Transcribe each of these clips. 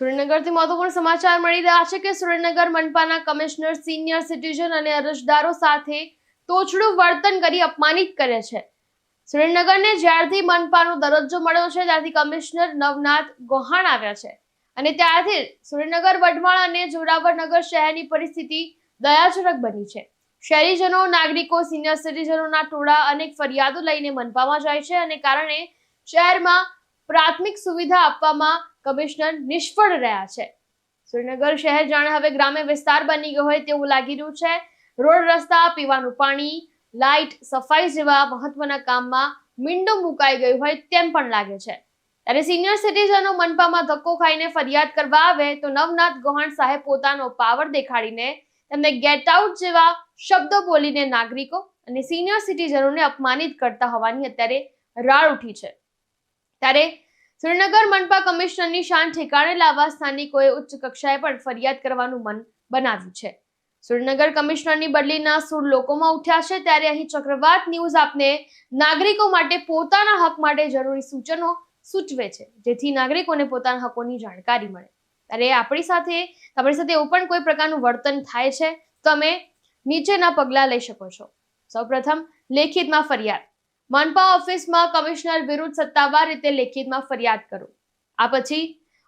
સુરેન્દ્રનગરથી મહત્વપૂર્ણ સમાચાર મળી રહ્યા છે કે સુરેન્દ્રનગર મનપાના કમિશનર, સિનિયર સિટીઝન અને અરજદારો સાથે તોછડું વર્તન કરી અપમાનિત કરે છે. સુરેન્દ્રનગરને જ્યારથી મનપાનો દરજ્જો મળ્યો છે, ત્યારથી કમિશનર નવનાથ ગોહાણ આવ્યા છે. અને ત્યારથી સુરેન્દ્રનગર, વઢવાણ અને જોરાવરનગર શહેરની પરિસ્થિતિ દયાજનક બની છે. શહેરીજનો, નાગરિકો, સિનિયર સિટીઝનોના ટોળા અનેક ફરિયાદો લઈને મનપામાં જાય છે અને કારણે શહેરમાં પ્રાથમિક સુવિધા આપવામાં કમિશનર નિષ્ફળ રહ્યા છે. સુરેન્દ્રનગર શહેર જાણે હવે ગ્રામ્ય વિસ્તાર બની ગયો હોય તેવું લાગી રહ્યું છે. રોડ રસ્તા, પીવાનું પાણી, લાઇટ, સફાઈ જેવા મહત્વના કામમાં મીંડું મુકાઈ ગયું હોય તેમ પણ લાગે છે. ત્યારે સિનિયર સિટીઝનો મનપામાં ધક્કો ખાઈને ફરિયાદ કરવા આવે તો નવનાથ ગોહણ સાહેબ પોતાનો પાવર દેખાડીને તેમને ગેટ આઉટ જેવા શબ્દો બોલીને નાગરિકો અને સિનિયર સિટીઝનોને અપમાનિત કરતા હોવાની અત્યારે રાળ ઉઠી છે. ત્યારે સુરેન્દ્રનગર મનપા કમિશનરની શાન ઠેકાણે લાવવા સ્થાનિકોએ ઉચ્ચ કક્ષાએ પણ ફરિયાદ કરવાનું મન બનાવ્યું છે. સુરેન્દ્રનગર કમિશનરની બદલીના સૂર લોકોમાં ઉઠ્યા છે ત્યારે અહીં ચક્રવાત ન્યૂઝ આપને નાગરિકો માટે પોતાના હક માટે જરૂરી સૂચનો સૂચવે છે, જેથી નાગરિકોને પોતાના હકોની જાણકારી મળે. ત્યારે આપણી સાથે તમારી સાથે એવું પણ કોઈ પ્રકારનું વર્તન થાય છે તમે નીચેના પગલાં લઈ શકો છો. સૌપ્રથમ લેખિતમાં ફરિયાદ. મનપા ઓફિસમાં કમિશનર વિરુદ્ધ સત્તાવાર રીતે લેખિતમાં ફરિયાદ કરો. આ પછી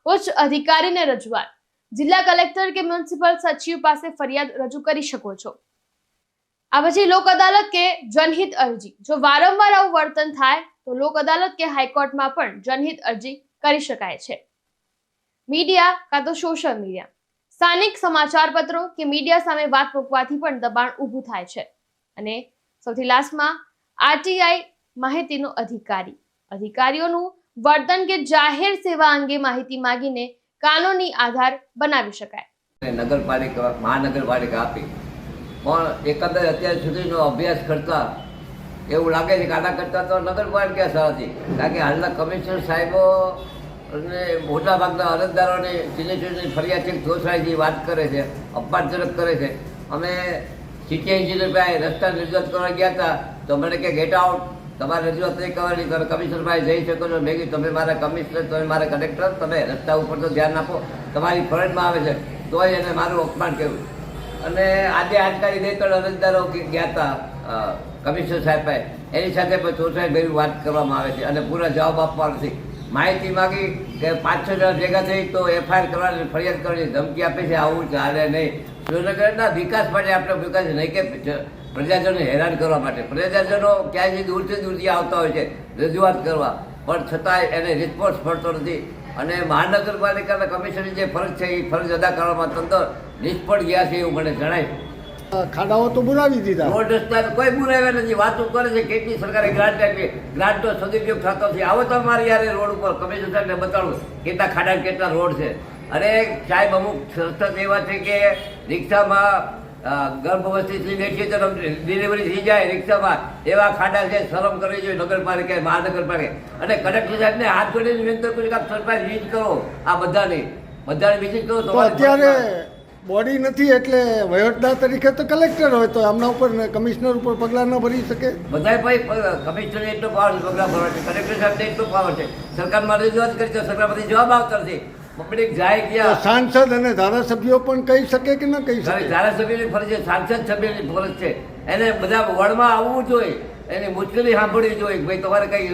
ઉચ્ચ અધિકારીને રજૂઆત. જિલ્લા કલેક્ટર કે મ્યુનિસિપલ સચિવ પાસે ફરિયાદ રજૂ કરી શકો છો. આ પછી લોક અદાલત કે જનહિત અરજી. જો વારંવાર આવું વર્તન થાય, તો લોક અદાલત કે હાઈકોર્ટમાં પણ જનહિત અરજી કરી શકાય છે. મીડિયા કાં તો સોશિયલ મીડિયા. સ્થાનિક સમાચાર પત્રો કે મીડિયા સામે વાત મૂકવાથી પણ દબાણ ઊભું થાય છે. અને સૌથી લાસ્ટમાં આરટીઆઈ માહિતીનો અધિકારી. અધિકારીઓનું વર્તન કે જાહેર સેવા અંગે માહિતી માંગીને કાનૂની આધાર બનાવી શકાય. નગરપાલિકા, મહાનગરપાલિકા આપી. પણ એકંદર અત્યાર સુધીનો અભ્યાસ કરતા એવું લાગે છે કે આના કરતાં તો નગરપાલિકા સારા. છે કારણ કે હાલના કમિશનર સાહેબો અને મોટા ભાગના અરજદારોને જુદી ફરિયાદ છે વાત કરે છે અપમાનજનક કરે છે. અમે સિટી એન્જિનિયર ભાઈ રસ્તા રજૂઆત કરવા ગયા હતા. તો મને કે ગેટ આઉટ તમારે રજૂઆત નહીં કરવાની. તમે કમિશનર પાસે જઈ શકો છો. મેં કીધું, તમે મારા કમિશનર તમે મારા કલેક્ટર તમે રસ્તા ઉપર તો ધ્યાન આપો. તમારી ફરજમાં આવે છે. તોય એને મારું અપમાન કર્યું. અને આજે આજકાલી બે ત્રણ અરજદારો ગયા હતા કમિશનર સાહેબ એની સાથે પણ ચોસાઈ ભેરું વાત કરવામાં આવે છે અને પૂરા જવાબ આપવા નથી માહિતી માગી કે પાંચ છ જણા ભેગા થઈ તો એફઆઈઆર કરવાની ફરિયાદ કરવાની ધમકી આપે છે. આવું ચાલે નહીં. સુરેન્દ્રનગરના વિકાસ માટે આપણે વિકાસ નહીં કે પ્રજાજનોને હેરાન કરવા માટે. પ્રજાજનો ક્યાંયથી દૂરથી દૂરથી આવતા હોય છે રજૂઆત કરવા. પણ છતાંય એને રિસ્પોન્સ મળતો નથી. અને મહાનગરપાલિકાના કમિશનની જે ફરજ છે એ ફરજ અદા કરવામાં તંત્ર નિષ્ફળ ગયા છે એવું મને જણાય ખાડાઓ તો બનાવી દીધા. રોડ રસ્તા કોઈ પુરાવ્યા નથી. વાતો કરે છે કેટલી સરકારે ગ્રાન્ટ આપી. ગ્રાન્ટનો સદુપયોગ થતો નથી. આવો તો મારે યાર રોડ ઉપર. કમિશનર સાહેબને બતાડું કેટલા ખાડા કેટલા રોડ છે. અને સાહેબ અમુક સંસ્થા એવા છે કે રિક્ષામાં અ, ગર્ભવતીથી બેઠી તો ડિલિવરી થઈ જાય રિક્ષામાં. એવા ખાડા છે શરમ કરવી જોઈએ નગરપાલિકા મહાનગરપાલિકા. અને કલેક્ટર સાહેબને હાથ જોડીને વિનંતી કરું કે આપ સરપંચ વિઝિટ કરો આ બધાની. બધાને વિઝિટ કરો તો અત્યારે બોડી નથી એટલે વહીવટદાર તરીકે તો કલેક્ટર હોય તો આમના ઉપર કમિશનર ઉપર પગલાં ન ભરી શકે? બધા ભાઈ કમિશનર એટલો પાવર છે પગલાં ભરવા છે. કલેક્ટર સાહેબને એટલો પાવર છે. સરકાર મારે રજૂઆત કરી છે પછી જવાબ આવતા નથી. જાય ક્યાં સાંસદ અને ધારાસભ્યો પણ કહી શકે કે ન કહી શકે? ધારાસભ્યની ફરજ છે સાંસદ સભ્યની ફરજ છે. એને બધા વડમાં આવવું જોઈએ. એની મુશ્કેલી સાંભળવી જોઈએ ભાઈ તમારે કઈ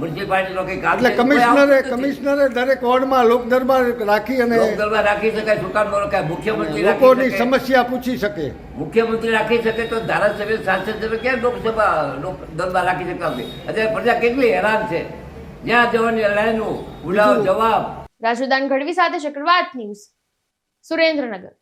મ્યુનિસિપાલિટીનો કઈ કામ એટલે કમિશનરે. કમિશનરે દરેક વોર્ડમાં લોક દરબાર રાખી અને લોકદરબાર રાખી શકાય સુકાનમાં રખાય મુખ્યમંત્રી રાખી લોકોની સમસ્યા પૂછી શકે. મુખ્યમંત્રી રાખી શકે તો ધારાસભ્ય સાંસદ સભ્ય ક્યાં લોકસભા લોક દરબાર રાખી શકે અત્યારે પ્રજા કેટલી હેરાન છે. જ્યાં જવાની લાઈનો ઉલાવ જવાબ. રાજુદાન ગઢવી સાથે ચક્રવાત ન્યૂઝ સુરેન્દ્રનગર.